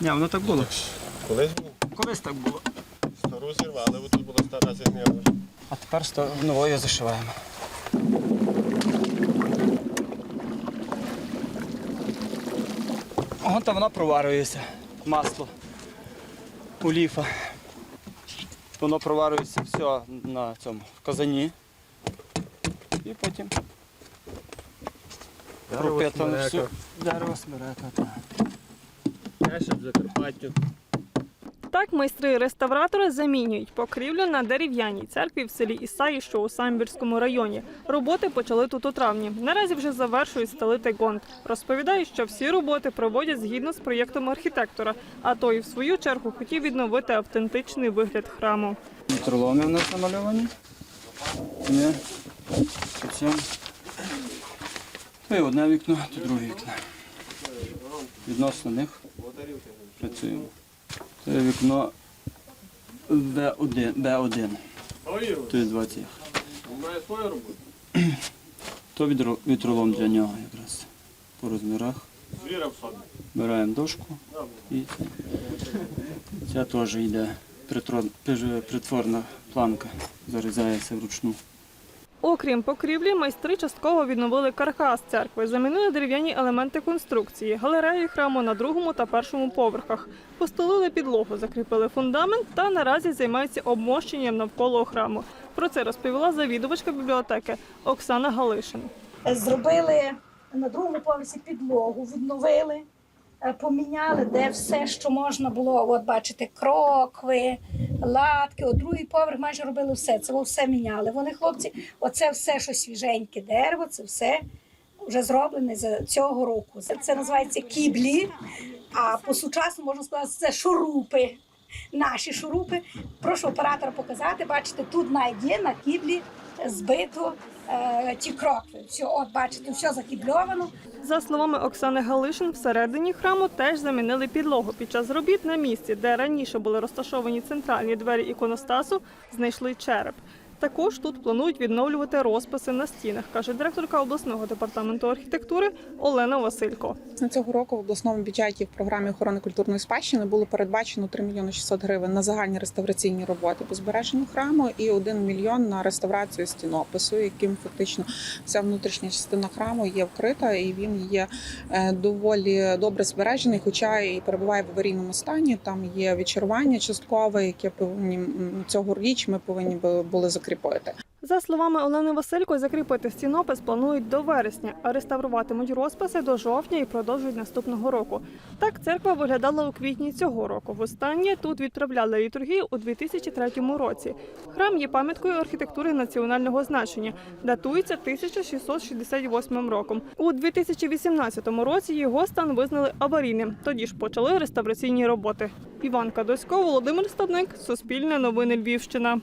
Ні, воно так було. Колись було. Колись так було. Стару зірвали, бо тут була стара зігнила. А тепер новою зашиваємо. Ого, та вона проварюється. Масло. Оліфа. Воно проварюється все на цьому в казані. І потім пропитано все. Дерево смерека. Так. Я в Закарпаттю. Так майстри-реставратори замінюють покрівлю на дерев'яній церкві в селі Ісаї, що у Самбірському районі. Роботи почали тут у травні. Наразі вже завершують стелити гонт. Розповідають, що всі роботи проводять згідно з проєктом архітектора, а той, в свою чергу, хотів відновити автентичний вигляд храму. Вітроломи в нас намальовані. Є. Потім. То одне вікно, то друге вікно. Відносно них працюємо. Це вікно В1, Б1. То є 20. Має. То вітролом для нього якраз по розмірах. Беремо дошку і. Ця теж йде притворна планка, зарізається вручну. Окрім покрівлі, майстри частково відновили каркас церкви, замінили дерев'яні елементи конструкції, галереї храму на другому та першому поверхах, постелили підлогу, закріпили фундамент та наразі займаються обмощенням навколо храму. Про це розповіла завідувачка бібліотеки Оксана Галишин. зробили на другому поверсі підлогу, відновили, поміняли, де все, що можна було. От бачите, крокви, латки. От другий поверх майже робили все. Це все міняли. Вони, хлопці, оце все, що свіженьке дерево, це все вже зроблене за цього року. Це, це називається кіблі. А по сучасному можна сказати, це шурупи. Наші шурупи. Прошу оператора показати. Бачите, тут є на кіблі збито е, ті крокви. Все, от бачите, все закібльовано. За словами Оксани Галишин, всередині храму теж замінили підлогу. Під час робіт на місці, де раніше були розташовані центральні двері іконостасу, знайшли череп. Також тут планують відновлювати розписи на стінах, каже директорка обласного департаменту архітектури Олена Василько. На цього року в обласному бюджеті в програмі охорони культурної спадщини було передбачено 3 мільйони 600 гривень на загальні реставраційні роботи по збереженню храму і 1 мільйон на реставрацію стінопису, яким фактично вся внутрішня частина храму є вкрита і він є е, доволі добре збережений, хоча і перебуває в аварійному стані. Там є відчарування часткове, яке повинні цьогоріч ми повинні бу- були закріпити. За словами Олени Василько, закріпити стінопис планують до вересня, а реставруватимуть розписи до жовтня і продовжують наступного року. Так церква виглядала у квітні цього року. Востаннє тут відправляли літургію у 2003 році. Храм є пам'яткою архітектури національного значення, датується 1668 роком. У 2018 році його стан визнали аварійним. Тоді ж почали реставраційні роботи. Іван Кадосько, Володимир Стадник, Суспільне новини Львівщина.